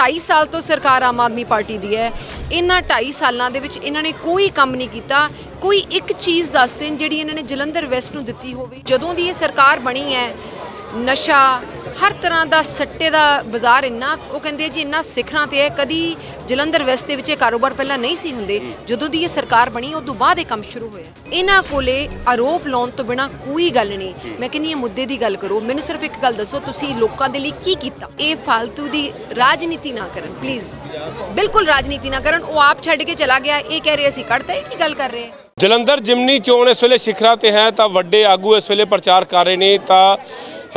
2.5 ਸਾਲ ਤੋਂ ਸਰਕਾਰ ਆਮ ਆਦਮੀ ਪਾਰਟੀ ਦੀ ਹੈ। ਇਹਨਾਂ 2.5 ਸਾਲਾਂ ਦੇ ਵਿੱਚ ਇਹਨਾਂ ਨੇ ਕੋਈ ਕੰਮ ਨਹੀਂ ਕੀਤਾ। ਕੋਈ ਇੱਕ ਚੀਜ਼ ਦੱਸ ਦੇਣ ਜਿਹੜੀ ਇਹਨਾਂ ਨੇ ਜਲੰਧਰ ਵੈਸਟ ਨੂੰ ਦਿੱਤੀ ਹੋਵੇ। ਜਦੋਂ ਦੀ ਇਹ ਸਰਕਾਰ ਬਣੀ ਹੈ, ਨਸ਼ਾ ਹਰ ਤਰ੍ਹਾਂ ਦਾ ਸੱਟੇ ਦਾ ਬਾਜ਼ਾਰ ਇੰਨਾ, ਉਹ ਕਹਿੰਦੇ ਜੀ ਇੰਨਾ ਸਿਖਰਾਂ ਤੇ ਹੈ, ਕਦੀ ਜਲੰਧਰ ਵੈਸਟ ਦੇ ਵਿੱਚ ਇਹ ਕਾਰੋਬਾਰ ਪਹਿਲਾਂ ਨਹੀਂ ਸੀ ਹੁੰਦੇ। ਜਦੋਂ ਦੀ ਇਹ ਸਰਕਾਰ ਬਣੀ, ਉਸ ਬਾਅਦ ਇਹ ਕੰਮ ਸ਼ੁਰੂ ਹੋਇਆ। ਇਹਨਾਂ ਕੋਲੇ ਆਰੋਪ ਲਾਉਣ ਤੋਂ ਬਿਨਾ ਕੋਈ ਗੱਲ ਨਹੀਂ। ਮੈਂ ਕਹਿੰਨੀ ਇਹ ਮੁੱਦੇ ਦੀ ਗੱਲ ਕਰੋ। ਮੈਨੂੰ ਸਿਰਫ ਇੱਕ ਗੱਲ ਦੱਸੋ, ਤੁਸੀਂ ਲੋਕਾਂ ਦੇ ਲਈ ਕੀ ਕੀਤਾ? ਇਹ ਫालतू ਦੀ ਰਾਜਨੀਤੀ ਨਾ ਕਰਨ ਪਲੀਜ਼ ਬਿਲਕੁਲ ਰਾਜਨੀਤੀ ਨਾ ਕਰਨ। ਉਹ ਆਪ ਛੱਡ ਕੇ ਚਲਾ ਗਿਆ। ਇਹ ਕਹਿ ਰਹੇ ਅਸੀਂ ਕੱਢਤਾ, ਇਹ ਕੀ ਗੱਲ ਕਰ ਰਹੇ ਜਲੰਧਰ ਜਿਮਨੀ ਚੋਣ ਇਸ ਵੇਲੇ ਸਿਖਰਾਂ ਤੇ ਹੈ, ਤਾਂ ਵੱਡੇ ਆਗੂ ਇਸ ਵੇਲੇ ਪ੍ਰਚਾਰ ਕਰ ਰਹੇ ਨੇ, ਤਾਂ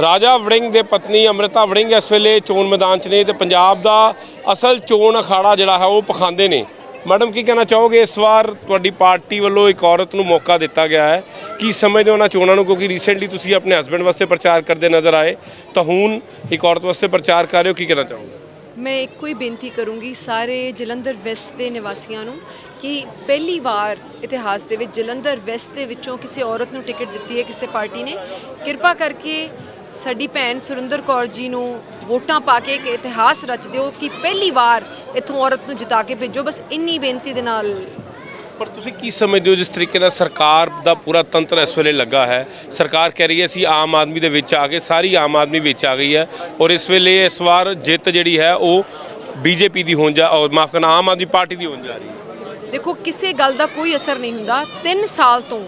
ਰਾਜਾ ਵੜਿੰਗ ਦੇ ਪਤਨੀ ਅੰਮ੍ਰਿਤਾ ਵੜਿੰਗ ਇਸ ਵੇਲੇ ਚੋਣ ਮੈਦਾਨ 'ਚ ਨੇ ਤੇ ਪੰਜਾਬ ਦਾ ਅਸਲ ਚੋਣ ਅਖਾੜਾ ਜਿਹੜਾ ਹੈ ਉਹ ਪਖਾਂਦੇ ਨੇ। ਮੈਡਮ, ਕੀ ਕਹਿਣਾ ਚਾਹੋਗੇ? ਇਸ ਵਾਰ ਤੁਹਾਡੀ ਪਾਰਟੀ ਵੱਲੋਂ ਇੱਕ ਔਰਤ ਨੂੰ ਮੌਕਾ ਦਿੱਤਾ ਗਿਆ ਹੈ। ਕੀ ਸਮਝਦੇ ਹੋ ਉਹਨਾਂ ਚੋਣਾਂ ਨੂੰ? ਕਿਉਂਕਿ ਰੀਸੈਂਟਲੀ ਤੁਸੀਂ ਆਪਣੇ ਹਸਬੰਡ ਵਾਸਤੇ ਪ੍ਰਚਾਰ ਕਰਦੇ ਨਜ਼ਰ ਆਏ, ਤਾਂ ਹੁਣ ਇੱਕ ਔਰਤ ਵਾਸਤੇ ਪ੍ਰਚਾਰ ਕਰ ਰਹੇ ਹੋ, ਕੀ ਕਹਿਣਾ ਚਾਹੋਗੇ? ਮੈਂ ਇੱਕੋ ਹੀ ਬੇਨਤੀ ਕਰੂੰਗੀ ਸਾਰੇ ਜਲੰਧਰ ਵੈਸਟ ਦੇ ਨਿਵਾਸੀਆਂ ਨੂੰ ਕਿ ਪਹਿਲੀ ਵਾਰ ਇਤਿਹਾਸ ਦੇ ਵਿੱਚ ਜਲੰਧਰ ਵੈਸਟ ਦੇ ਵਿੱਚੋਂ ਕਿਸੇ ਔਰਤ ਨੂੰ ਟਿਕਟ ਦਿੱਤੀ ਹੈ ਕਿਸੇ ਪਾਰਟੀ ਨੇ। ਕਿਰਪਾ ਕਰਕੇ ਸਾਡੀ ਭੈਣ ਸੁਰਿੰਦਰ ਕੌਰ ਜੀ ਨੂੰ ਵੋਟਾਂ ਪਾ ਕੇ ਇੱਕ ਇਤਿਹਾਸ ਰਚ ਦਿਓ ਕਿ ਪਹਿਲੀ ਵਾਰ ਇੱਥੋਂ ਔਰਤ ਨੂੰ ਜਿਤਾ ਕੇ ਭੇਜੋ ਬਸ ਇੰਨੀ ਬੇਨਤੀ ਦੇ ਨਾਲ। ਪਰ ਤੁਸੀਂ ਕੀ ਸਮਝਦੇ ਹੋ ਜਿਸ ਤਰੀਕੇ ਨਾਲ ਸਰਕਾਰ ਦਾ ਪੂਰਾ ਤੰਤਰ ਇਸ ਵੇਲੇ ਲੱਗਾ ਹੈ? ਸਰਕਾਰ ਕਹਿ ਰਹੀ ਹੈ ਅਸੀਂ ਆਮ ਆਦਮੀ ਦੇ ਵਿੱਚ ਆ ਗਏ ਸਾਰੀ ਆਮ ਆਦਮੀ ਵਿੱਚ ਆ ਗਈ ਹੈ ਔਰ ਇਸ ਵੇਲੇ ਇਸ ਵਾਰ ਜਿੱਤ ਜਿਹੜੀ ਹੈ ਉਹ ਬੀਜੇਪੀ ਦੀ ਹੋਣ ਜਾ ਔਰ ਮਾਫ ਕਰਨਾ ਆਮ ਆਦਮੀ ਪਾਰਟੀ ਦੀ ਹੋਣ ਜਾ ਰਹੀ ਹੈ। ਦੇਖੋ ਕਿਸੇ ਗੱਲ ਦਾ ਕੋਈ ਅਸਰ ਨਹੀਂ ਹੁੰਦਾ। 3 ਸਾਲ ਤੋਂ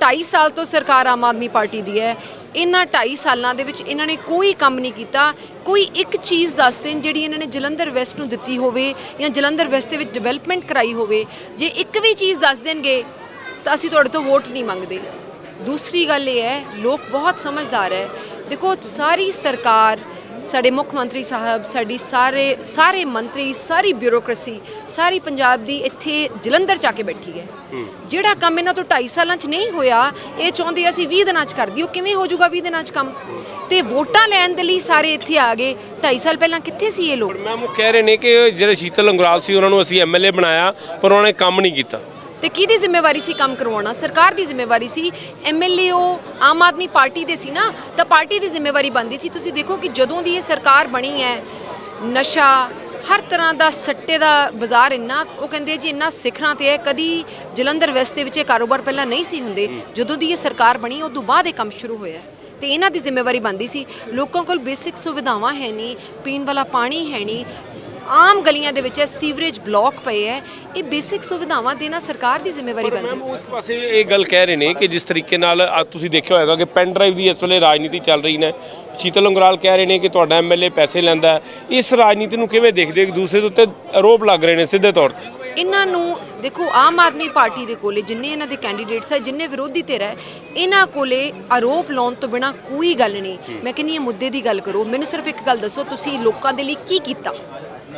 2.5 ਸਾਲ ਤੋਂ ਸਰਕਾਰ ਆਮ ਆਦਮੀ ਪਾਰਟੀ ਦੀ ਹੈ। ਇਹਨਾਂ 2.5 ਸਾਲਾਂ ਦੇ ਵਿੱਚ ਇਹਨਾਂ ਨੇ ਕੋਈ ਕੰਮ ਨਹੀਂ ਕੀਤਾ। ਕੋਈ ਇੱਕ ਚੀਜ਼ ਦੱਸ ਦੇਣ ਜਿਹੜੀ ਇਹਨਾਂ ਨੇ ਜਲੰਧਰ ਵੈਸਟ ਨੂੰ ਦਿੱਤੀ ਹੋਵੇ ਜਾਂ ਜਲੰਧਰ ਵੈਸਟ ਦੇ ਵਿੱਚ ਡਿਵੈਲਪਮੈਂਟ ਕਰਾਈ ਹੋਵੇ। ਜੇ ਇੱਕ ਵੀ ਚੀਜ਼ ਦੱਸ ਦੇਣਗੇ, ਤਾਂ ਅਸੀਂ ਤੁਹਾਡੇ ਤੋਂ ਵੋਟ ਨਹੀਂ ਮੰਗਦੇ। ਦੂਸਰੀ ਗੱਲ ਇਹ ਹੈ, ਲੋਕ ਬਹੁਤ ਸਮਝਦਾਰ ਹੈ। ਦੇਖੋ, ਸਾਰੀ ਸਰਕਾਰ ਸਾਡੇ ਮੁੱਖ ਮੰਤਰੀ ਸਾਹਿਬ ਸਾਡੀ ਸਾਰੇ ਸਾਰੇ ਮੰਤਰੀ ਸਾਰੀ ਬਿਊਰੋਕ੍ਰੇਸੀ ਸਾਰੀ ਪੰਜਾਬ ਦੀ ਇੱਥੇ ਜਲੰਧਰ ਚ ਆ ਕੇ ਬੈਠੀ ਹੈ। ਜਿਹੜਾ ਕੰਮ ਇਹਨਾਂ ਤੋਂ 2.5 ਸਾਲਾਂ ਚ ਨਹੀਂ ਹੋਇਆ ਇਹ ਚਾਹੁੰਦੇ ਅਸੀਂ 20 ਦਿਨਾਂ ਚ ਕਰ ਦਿਓ ਕਿਵੇਂ ਹੋ ਜਾਊਗਾ 20 ਦਿਨਾਂ ਚ ਕੰਮ? ਤੇ ਵੋਟਾਂ ਲੈਣ ਦੇ ਲਈ ਸਾਰੇ ਇੱਥੇ ਆ ਗਏ 2.5 ਸਾਲ ਪਹਿਲਾਂ ਕਿੱਥੇ ਸੀ ਇਹ ਲੋਕ? ਮੈਮ ਉਹ ਕਹਿ ਰਹੇ ਨੇ ਕਿ ਜਿਹੜੇ ਸ਼ੀਤਲ ਅੰਗਰਾਲ ਸੀ ਉਹਨਾਂ ਨੂੰ ਅਸੀਂ ਐਮਐਲਏ ਬਣਾਇਆ ਪਰ ਉਹਨਾਂ ਨੇ ਕੰਮ ਨਹੀਂ ਕੀਤਾ। ਤੇ ਕਿਹਦੀ ਜ਼ਿੰਮੇਵਾਰੀ ਸੀ ਕੰਮ ਕਰਵਾਉਣਾ? ਸਰਕਾਰ ਦੀ ਜ਼ਿੰਮੇਵਾਰੀ ਸੀ। ਐਮਐਲਏ ਉਹ ਆਮ ਆਦਮੀ ਪਾਰਟੀ ਦੇ ਸੀ ਨਾ, ਤਾਂ ਪਾਰਟੀ ਦੀ ਜ਼ਿੰਮੇਵਾਰੀ ਬਣਦੀ ਸੀ। ਤੁਸੀਂ ਦੇਖੋ ਕਿ ਜਦੋਂ ਦੀ ਇਹ ਸਰਕਾਰ ਬਣੀ ਹੈ, ਨਸ਼ਾ, ਹਰ ਤਰ੍ਹਾਂ ਦਾ ਸੱਟੇ ਦਾ ਬਾਜ਼ਾਰ ਇੰਨਾ, ਉਹ ਕਹਿੰਦੇ ਜੀ ਇੰਨਾ ਸਿਖਰਾਂ ਤੇ ਹੈ, ਕਦੀ ਜਲੰਧਰ ਵੈਸਟ ਦੇ ਵਿੱਚ ਇਹ ਕਾਰੋਬਾਰ ਪਹਿਲਾਂ ਨਹੀਂ ਸੀ ਹੁੰਦੇ। ਜਦੋਂ ਦੀ ਇਹ ਸਰਕਾਰ ਬਣੀ, ਉਸ ਤੋਂ ਬਾਅਦ ਇਹ ਕੰਮ ਸ਼ੁਰੂ ਹੋਇਆ। ਤੇ ਇਹਨਾਂ ਦੀ ਜ਼ਿੰਮੇਵਾਰੀ ਬਣਦੀ ਸੀ। ਲੋਕਾਂ ਕੋਲ ਬੇਸਿਕ ਸੁਵਿਧਾਵਾਂ ਹੈ ਨਹੀਂ, ਪੀਣ ਵਾਲਾ ਪਾਣੀ ਹੈ ਨਹੀਂ ਆਮ ਗਲੀਆਂ ਦੇ ਵਿੱਚ ਸੀਵਰੇਜ ਬਲਾਕ ਪਏ ਹੈ। ਇਹ ਬੇਸਿਕ ਸੁਵਿਧਾਵਾਂ ਦੇਣਾ ਸਰਕਾਰ ਦੀ ਜ਼ਿੰਮੇਵਾਰੀ ਬਣਦੀ ਮੈਮ ਉਹ ਇੱਕ ਪਾਸੇ ਇਹ ਗੱਲ ਕਹਿ ਰਹੇ ਨੇ ਕਿ ਜਿਸ ਤਰੀਕੇ ਨਾਲ ਤੁਸੀਂ ਦੇਖਿਆ ਹੋਵੇਗਾ ਕਿ ਪੈਨ ਡਰਾਈਵ ਦੀ ਇਸ ਵੇਲੇ ਰਾਜਨੀਤੀ ਚੱਲ ਰਹੀ ਨੇ। ਸ਼ੀਤਲ ਅੰਗਰਾਲ ਕਹਿ ਰਹੇ ਨੇ ਕਿ ਤੁਹਾਡਾ ਐਮਐਲਏ ਪੈਸੇ ਲੈਂਦਾ ਹੈ। ਇਸ ਰਾਜਨੀਤੀ ਨੂੰ ਕਿਵੇਂ ਦੇਖਦੇ ਹੋ? ਇੱਕ ਦੂਸਰੇ ਦੇ ਉੱਤੇ ਆਰੋਪ ਲੱਗ ਰਹੇ ਨੇ ਸਿੱਧੇ ਤੌਰ ਤੇ। ਇਹਨਾਂ ਨੂੰ ਦੇਖੋ ਆਮ ਆਦਮੀ ਪਾਰਟੀ ਦੇ ਕੋਲੇ ਜਿੰਨੇ ਇਹਨਾਂ ਦੇ ਕੈਂਡੀਡੇਟਸ ਹੈ ਜਿੰਨੇ ਵਿਰੋਧੀ ਧਿਰ ਹੈ ਇਹਨਾਂ ਕੋਲੇ ਆਰੋਪ ਲਾਉਣ ਤੋਂ ਬਿਨਾ ਕੋਈ ਗੱਲ ਨਹੀਂ। ਮੈਂ ਕਹਿੰਨੀ ਇਹ ਮੁੱਦੇ ਦੀ ਗੱਲ ਕਰੋ। ਮੈਨੂੰ ਸਿਰਫ ਇੱਕ ਗੱਲ ਦੱਸੋ ਤੁਸੀਂ ਲੋਕਾਂ ਦੇ ਲਈ ਕੀ ਕੀਤਾ?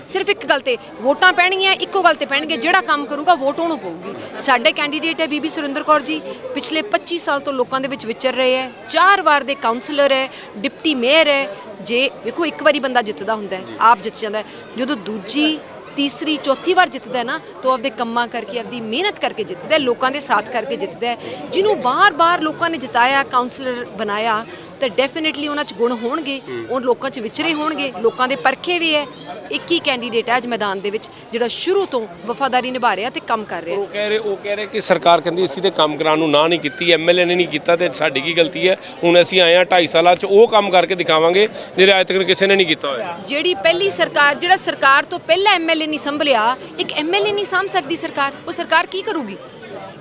ਸਿਰਫ ਇੱਕ ਗੱਲ ਤੇ, ਵੋਟਾਂ ਪੈਣਗੀਆਂ, ਇੱਕੋ ਗੱਲ ਤੇ ਪੈਣਗੇ, ਜਿਹੜਾ ਕੰਮ ਕਰੂਗਾ ਵੋਟ ਉਹਨੂੰ ਪਊਗੀ। ਸਾਡੇ ਕੈਂਡੀਡੇਟ ਹੈ ਬੀਬੀ ਸੁਰਿੰਦਰ ਕੌਰ ਜੀ, ਪਿਛਲੇ 25 ਸਾਲ ਤੋਂ ਲੋਕਾਂ ਦੇ ਵਿੱਚ ਵਿਚਰ ਰਹੇ ਹੈ, ਚਾਰ ਵਾਰ ਦੇ ਕਾਉਂਸਲਰ ਹੈ, ਡਿਪਟੀ ਮੇਅਰ ਹੈ। ਜੇ ਵੇਖੋ, ਇੱਕ ਵਾਰੀ ਬੰਦਾ ਜਿੱਤਦਾ ਹੁੰਦਾ ਹੈ, ਆਪ ਜਿੱਤ ਜਾਂਦਾ ਹੈ। ਜਦੋਂ ਦੂਜੀ, ਤੀਸਰੀ, ਚੌਥੀ ਵਾਰ ਜਿੱਤਦਾ ਨਾ, ਤਾਂ ਉਹ ਆਪਦੇ ਕੰਮਾਂ ਕਰਕੇ, ਆਪਦੀ ਮਿਹਨਤ ਕਰਕੇ ਜਿੱਤਦਾ ਲੋਕਾਂ ਦੇ ਸਾਥ ਕਰਕੇ ਜਿੱਤਦਾ ਜਿਹਨੂੰ ਬਾਰ-ਬਾਰ ਲੋਕਾਂ ਨੇ ਜਿਤਾਇਆ ਕਾਉਂਸਲਰ ਬਣਾਇਆ, ਤਾਂ ਡੈਫੀਨਿਟਲੀ ਉਹਨਾਂ 'ਚ ਗੁਣ ਹੋਣਗੇ, ਉਹ ਲੋਕਾਂ 'ਚ ਵਿਚਰੇ ਹੋਣਗੇ, ਲੋਕਾਂ ਦੇ ਪਰਖੇ ਵੀ ਹੈ। ਇੱਕ ਹੀ ਕੈਂਡੀਡੇਟ ਹੈ ਅੱਜ ਮੈਦਾਨ ਦੇ ਵਿੱਚ ਜਿਹੜਾ ਸ਼ੁਰੂ ਤੋਂ ਵਫਾਦਾਰੀ ਨਿਭਾ ਰਿਹਾ ਤੇ ਕੰਮ ਕਰ ਰਿਹਾ। ਉਹ ਕਹਿ ਰਹੇ ਉਹ ਕਹਿ ਰਹੇ ਕਿ ਸਰਕਾਰ ਕਹਿੰਦੀ ਅਸੀਂ ਤੇ ਕੰਮ ਕਰਾਉਣ ਨੂੰ ਨਾ ਨਹੀਂ ਕੀਤੀ ਐਮਐਲਏ ਨੇ ਨਹੀਂ ਕੀਤਾ ਤੇ ਸਾਡੀ ਕੀ ਗਲਤੀ ਹੈ? ਹੁਣ ਅਸੀਂ ਆਏ ਆ 2.5 ਸਾਲਾਂ 'ਚ ਉਹ ਕੰਮ ਕਰਕੇ ਦਿਖਾਵਾਂਗੇ ਜਿਹੜੇ ਅੱਜ ਤੱਕ ਕਿਸੇ ਨੇ ਨਹੀਂ ਕੀਤਾ ਹੋਇਆ। ਜਿਹੜੀ ਪਹਿਲੀ ਸਰਕਾਰ ਜਿਹੜਾ ਸਰਕਾਰ ਤੋਂ ਪਹਿਲਾਂ ਐਮਐਲਏ ਨਹੀਂ ਸੰਭਲਿਆ ਇੱਕ ਐਮਐਲਏ ਨਹੀਂ ਸਾਂਭ ਸਕਦੀ ਸਰਕਾਰ ਉਹ ਸਰਕਾਰ ਕੀ ਕਰੂਗੀ?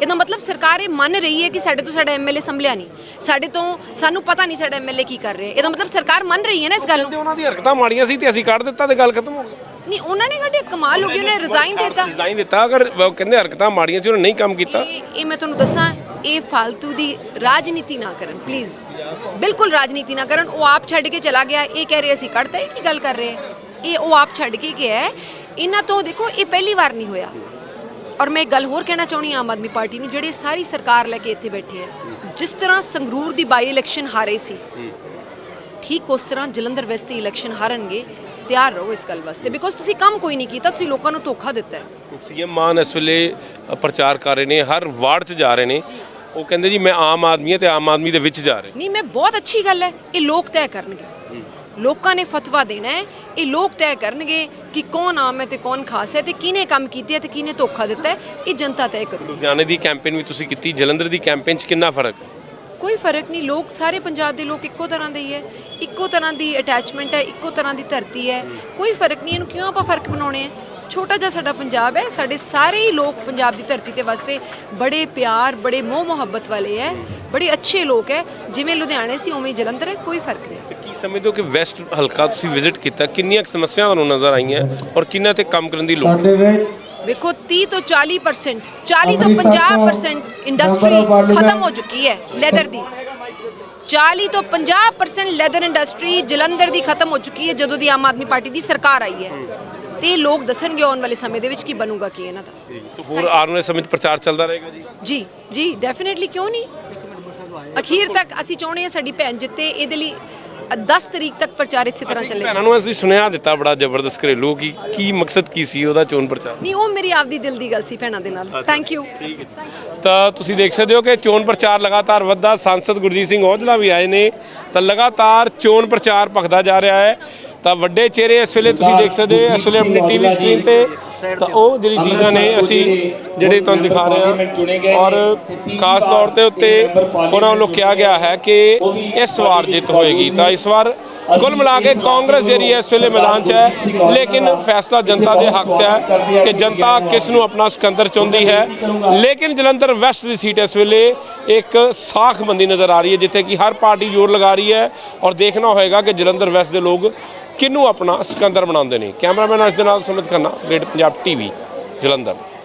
ਇਹਦਾ ਮਤਲਬ ਸਰਕਾਰ ਇਹ ਮੰਨ ਰਹੀ ਹੈ ਕਿ ਸਾਡੇ ਤੋਂ ਸਾਡਾ ਐਮਐਲਏ ਸੰਭਲਿਆ ਨਹੀਂ। ਸਾਡੇ ਤੋਂ ਸਾਨੂੰ ਪਤਾ ਨਹੀਂ ਸਾਡਾ ਐਮਐਲਏ ਕੀ ਕਰ ਰਿਹਾ। ਇਹਦਾ ਮਤਲਬ ਸਰਕਾਰ ਮੰਨ ਰਹੀ ਹੈ ਨਾ ਇਸ ਗੱਲ ਨੂੰ। ਤੇ ਉਹਨਾਂ ਦੀ ਹਰਕਤਾਂ ਮਾੜੀਆਂ ਸੀ ਤੇ ਅਸੀਂ ਕੱਢ ਦਿੱਤਾ ਤੇ ਗੱਲ ਖਤਮ ਹੋ ਗਈ। ਨਹੀਂ ਉਹਨਾਂ ਨੇ ਸਾਡੇ ਕਮਾਲ ਹੋ ਗਈ ਉਹਨੇ ਰਿਜ਼ਾਈਨ ਦਿੱਤਾ। ਰਿਜ਼ਾਈਨ ਦਿੱਤਾ ਅਗਰ ਉਹ ਕਹਿੰਦੇ ਹਰਕਤਾਂ ਮਾੜੀਆਂ ਸੀ ਉਹਨੇ ਨਹੀਂ ਕੰਮ ਕੀਤਾ। ਇਹ ਮੈਂ ਤੁਹਾਨੂੰ ਦੱਸਾਂ ਇਹ ਫालतू ਦੀ ਰਾਜਨੀਤੀ ਨਾ ਕਰਨ ਪਲੀਜ਼ ਬਿਲਕੁਲ ਰਾਜਨੀਤੀ ਨਾ ਕਰਨ। ਉਹ ਆਪ ਛੱਡ ਕੇ ਚਲਾ ਗਿਆ ਇਹ ਕਹਿ ਰਹੇ ਅਸੀਂ ਕੱਢਤਾ ਇਹ ਕੀ ਗੱਲ ਕਰ ਰਹੇ? ਇਹ ਉਹ ਆਪ ਛੱਡ ਕੇ ਗਿਆ। ਇਹਨਾਂ ਤੋਂ ਦੇਖੋ ਇਹ ਪਹਿਲੀ ਵਾਰ ਨਹੀਂ ਹੋਇਆ। ਔਰ ਮੈਂ ਇੱਕ ਗੱਲ ਹੋਰ ਕਹਿਣਾ ਚਾਹੁੰਦੀ ਆਮ ਆਦਮੀ ਪਾਰਟੀ ਨੂੰ ਜਿਹੜੇ ਸਾਰੀ ਸਰਕਾਰ ਲੈ ਕੇ ਇੱਥੇ ਬੈਠੇ ਹੈ ਜਿਸ ਤਰ੍ਹਾਂ ਸੰਗਰੂਰ ਦੀ ਬਾਈ ਇਲੈਕਸ਼ਨ ਹਾਰੇ ਸੀ ਠੀਕ ਉਸ ਤਰ੍ਹਾਂ ਜਲੰਧਰ ਵੈਸਟ ਦੀ ਇਲੈਕਸ਼ਨ ਹਾਰਨਗੇ ਤਿਆਰ ਰਹੋ ਇਸ ਗੱਲ ਵਾਸਤੇ ਬਿਕੋਜ਼ ਤੁਸੀਂ ਕੰਮ ਕੋਈ ਨਹੀਂ ਕੀਤਾ ਤੁਸੀਂ ਲੋਕਾਂ ਨੂੰ ਧੋਖਾ ਦਿੱਤਾ ਹੈ। ਸੀਐਮ ਮਾਨ ਇਸ ਵੇਲੇ ਪ੍ਰਚਾਰ ਕਰ ਰਹੇ ਨੇ ਹਰ ਵਾਰਡ 'ਚ ਜਾ ਰਹੇ ਨੇ ਉਹ ਕਹਿੰਦੇ ਜੀ ਮੈਂ ਆਮ ਆਦਮੀ ਹਾਂ ਤੇ ਆਮ ਆਦਮੀ ਦੇ ਵਿੱਚ ਜਾ ਰਹੇ। ਨਹੀਂ ਮੈਂ ਬਹੁਤ ਅੱਛੀ ਗੱਲ ਹੈ ਇਹ ਲੋਕ ਤੈਅ ਕਰਨਗੇ। ਲੋਕਾਂ ਨੇ ਫਤਵਾ ਦੇਣਾ ਹੈ। ਇਹ ਲੋਕ ਤੈਅ ਕਰਨਗੇ ਕਿ ਕੌਣ ਆਮ ਹੈ ਤੇ ਕੌਣ ਖਾਸ ਹੈ ਤੇ ਕਿਹਨੇ ਕੰਮ ਕੀਤੇ ਹੈ ਤੇ ਕਿਹਨੇ ਧੋਖਾ ਦਿੱਤਾ ਹੈ। ਇਹ ਜਨਤਾ ਤੈਅ ਕਰੂ ਲੁਧਿਆਣੇ ਦੀ ਕੈਂਪੇਨ ਵੀ ਤੁਸੀਂ ਕੀਤੀ ਜਲੰਧਰ ਦੀ ਕੈਂਪੇਨ 'ਚ ਕਿੰਨਾ ਫ਼ਰਕ? ਕੋਈ ਫ਼ਰਕ ਨਹੀਂ ਲੋਕ ਸਾਰੇ ਪੰਜਾਬ ਦੇ ਲੋਕ ਇੱਕੋ ਤਰ੍ਹਾਂ ਦੇ ਹੀ ਹੈ। ਇੱਕੋ ਤਰ੍ਹਾਂ ਦੀ ਅਟੈਚਮੈਂਟ ਹੈ ਇੱਕੋ ਤਰ੍ਹਾਂ ਦੀ ਧਰਤੀ ਹੈ। ਕੋਈ ਫ਼ਰਕ ਨਹੀਂ ਇਹਨੂੰ ਕਿਉਂ ਆਪਾਂ ਫ਼ਰਕ ਬਣਾਉਣੇ ਆ ਛੋਟਾ ਜਿਹਾ ਸਾਡਾ ਪੰਜਾਬ ਹੈ ਸਾਡੇ ਸਾਰੇ ਹੀ ਲੋਕ ਪੰਜਾਬ ਦੀ ਧਰਤੀ ਤੇ ਵਾਸਤੇ ਬੜੇ ਪਿਆਰ ਬੜੇ ਮੋਹ ਮੁਹੱਬਤ ਵਾਲੇ ਹੈ ਬੜੇ ਅੱਛੇ ਲੋਕ ਹੈ। ਜਿਵੇਂ ਲੁਧਿਆਣੇ ਸੀ ਉਵੇਂ ਜਲੰਧਰ ਹੈ ਕੋਈ ਫ਼ਰਕ ਨਹੀਂ। ਸਮਝਦੇ ਹੋ ਕਿ ਵੈਸਟ ਹਲਕਾ ਤੁਸੀਂ ਵਿਜ਼ਿਟ ਕੀਤਾ ਕਿੰਨੀਆਂ ਕੁ ਸਮੱਸਿਆਵਾਂ ਤੁਹਾਨੂੰ ਨਜ਼ਰ ਆਈਆਂ ਔਰ ਕਿੰਨਾ ਤੇ ਕੰਮ ਕਰਨ ਦੀ ਲੋੜ? ਵੇਖੋ 30 ਤੋਂ 40% 40 ਤੋਂ 50% ਇੰਡਸਟਰੀ ਖਤਮ ਹੋ ਚੁੱਕੀ ਹੈ ਲੈਦਰ ਦੀ। 40 ਤੋਂ 50% ਲੈਦਰ ਇੰਡਸਟਰੀ ਜਲੰਧਰ ਦੀ ਖਤਮ ਹੋ ਚੁੱਕੀ ਹੈ ਜਦੋਂ ਦੀ ਆਮ ਆਦਮੀ ਪਾਰਟੀ ਦੀ ਸਰਕਾਰ ਆਈ ਹੈ। ਤੇ ਇਹ ਲੋਕ ਦੱਸਣਗੇ ਆਉਣ ਵਾਲੇ ਸਮੇਂ ਦੇ ਵਿੱਚ ਕੀ ਬਣੂਗਾ ਕੀ ਇਹਨਾਂ ਦਾ। ਤੇ ਹੋਰ ਆਉਣ ਵਾਲੇ ਸਮੇਂ 'ਚ ਪ੍ਰਚਾਰ ਚੱਲਦਾ ਰਹੇਗਾ ਜੀ? ਜੀ ਜੀ ਡੈਫੀਨਿਟਲੀ ਕਿਉਂ ਨਹੀਂ? ਅਖੀਰ ਤੱਕ ਅਸੀਂ ਚਾਹੁੰਦੇ ਹਾਂ ਸਾਡੀ ਭੈਣ ਜਿੱਤੇ ਇਹਦੇ ਲਈ 10 ਤਰੀਕ ਤੱਕ ਪ੍ਰਚਾਰ ਇਸੇ ਤਰ੍ਹਾਂ ਚੱਲੇਗਾ ਭੈਣਾਂ ਨੂੰ ਅਸੀਂ ਸੁਨੇਹਾ ਦਿੱਤਾ ਬੜਾ ਜ਼ਬਰਦਸਤ ਘਰੇਲੂ ਕੀ ਕੀ ਮਕਸਦ ਕੀ ਸੀ ਉਹਦਾ ਚੋਣ ਪ੍ਰਚਾਰ? ਨਹੀਂ ਉਹ ਮੇਰੀ ਆਪਦੀ ਦਿਲ ਦੀ ਗੱਲ ਸੀ ਭੈਣਾਂ ਦੇ ਨਾਲ। ਥੈਂਕ ਯੂ ਤਾਂ ਤੁਸੀਂ ਦੇਖ ਸਕਦੇ ਹੋ ਕਿ ਚੋਣ ਪ੍ਰਚਾਰ ਲਗਾਤਾਰ ਵੱਧਦਾ ਸੰਸਦ ਗੁਰਜੀਤ ਸਿੰਘ ਔਜਲਾ ਵੀ ਆਏ ਨੇ। ਤਾਂ ਲਗਾਤਾਰ ਚੋਣ ਪ੍ਰਚਾਰ ਭਖਦਾ ਜਾ ਰਿਹਾ ਹੈ। ਤਾਂ ਵੱਡੇ ਚਿਹਰੇ ਇਸ ਵੇਲੇ ਤੁਸੀਂ ਦੇਖ ਸਕਦੇ ਹੋ ਇਸ ਵੇਲੇ ਆਪਣੀ ਟੀਵੀ ਸਕਰੀਨ ਤੇ ਤਾਂ ਉਹ ਜਿਹੜੀ ਚੀਜ਼ਾਂ ਨੇ ਅਸੀਂ ਜਿਹੜੇ ਤੁਹਾਨੂੰ ਦਿਖਾ ਰਹੇ ਹਾਂ ਔਰ ਖਾਸ ਤੌਰ ਤੇ ਉੱਤੇ ਉਹਨਾਂ ਵੱਲੋਂ ਕਿਹਾ ਗਿਆ ਹੈ ਕਿ ਇਸ ਵਾਰ ਜਿੱਤ ਹੋਏਗੀ। ਤਾਂ ਇਸ ਵਾਰ ਕੁੱਲ ਮਿਲਾ ਕੇ ਕਾਂਗਰਸ ਜਿਹੜੀ ਹੈ ਇਸ ਵੇਲੇ ਮੈਦਾਨ 'ਚ ਹੈ। ਲੇਕਿਨ ਫੈਸਲਾ ਜਨਤਾ ਦੇ ਹੱਕ 'ਚ ਹੈ ਕਿ ਜਨਤਾ ਕਿਸ ਨੂੰ ਆਪਣਾ ਸਿਕੰਦਰ ਚੁਣਦੀ ਹੈ। ਲੇਕਿਨ ਜਲੰਧਰ ਵੈਸਟ ਦੀ ਸੀਟ ਇਸ ਵੇਲੇ। ਇੱਕ ਸਾਖ ਬੰਦੀ ਨਜ਼ਰ ਆ ਰਹੀ ਹੈ ਜਿੱਥੇ ਕਿ ਹਰ ਪਾਰਟੀ ਜ਼ੋਰ ਲਗਾ ਰਹੀ ਹੈ। ਔਰ ਦੇਖਣਾ ਹੋਏਗਾ ਕਿ ਜਲੰਧਰ ਵੈਸਟ ਦੇ ਲੋਕ ਕਿਹਨੂੰ ਆਪਣਾ ਸਿਕੰਦਰ ਬਣਾਉਂਦੇ ਨੇ? ਕੈਮਰਾਮੈਨ ਅੱਜ ਦੇ ਨਾਲ ਸੁਮਿਤ ਖੰਨਾ ਗ੍ਰੇਟ ਪੰਜਾਬ ਟੀਵੀ ਜਲੰਧਰ।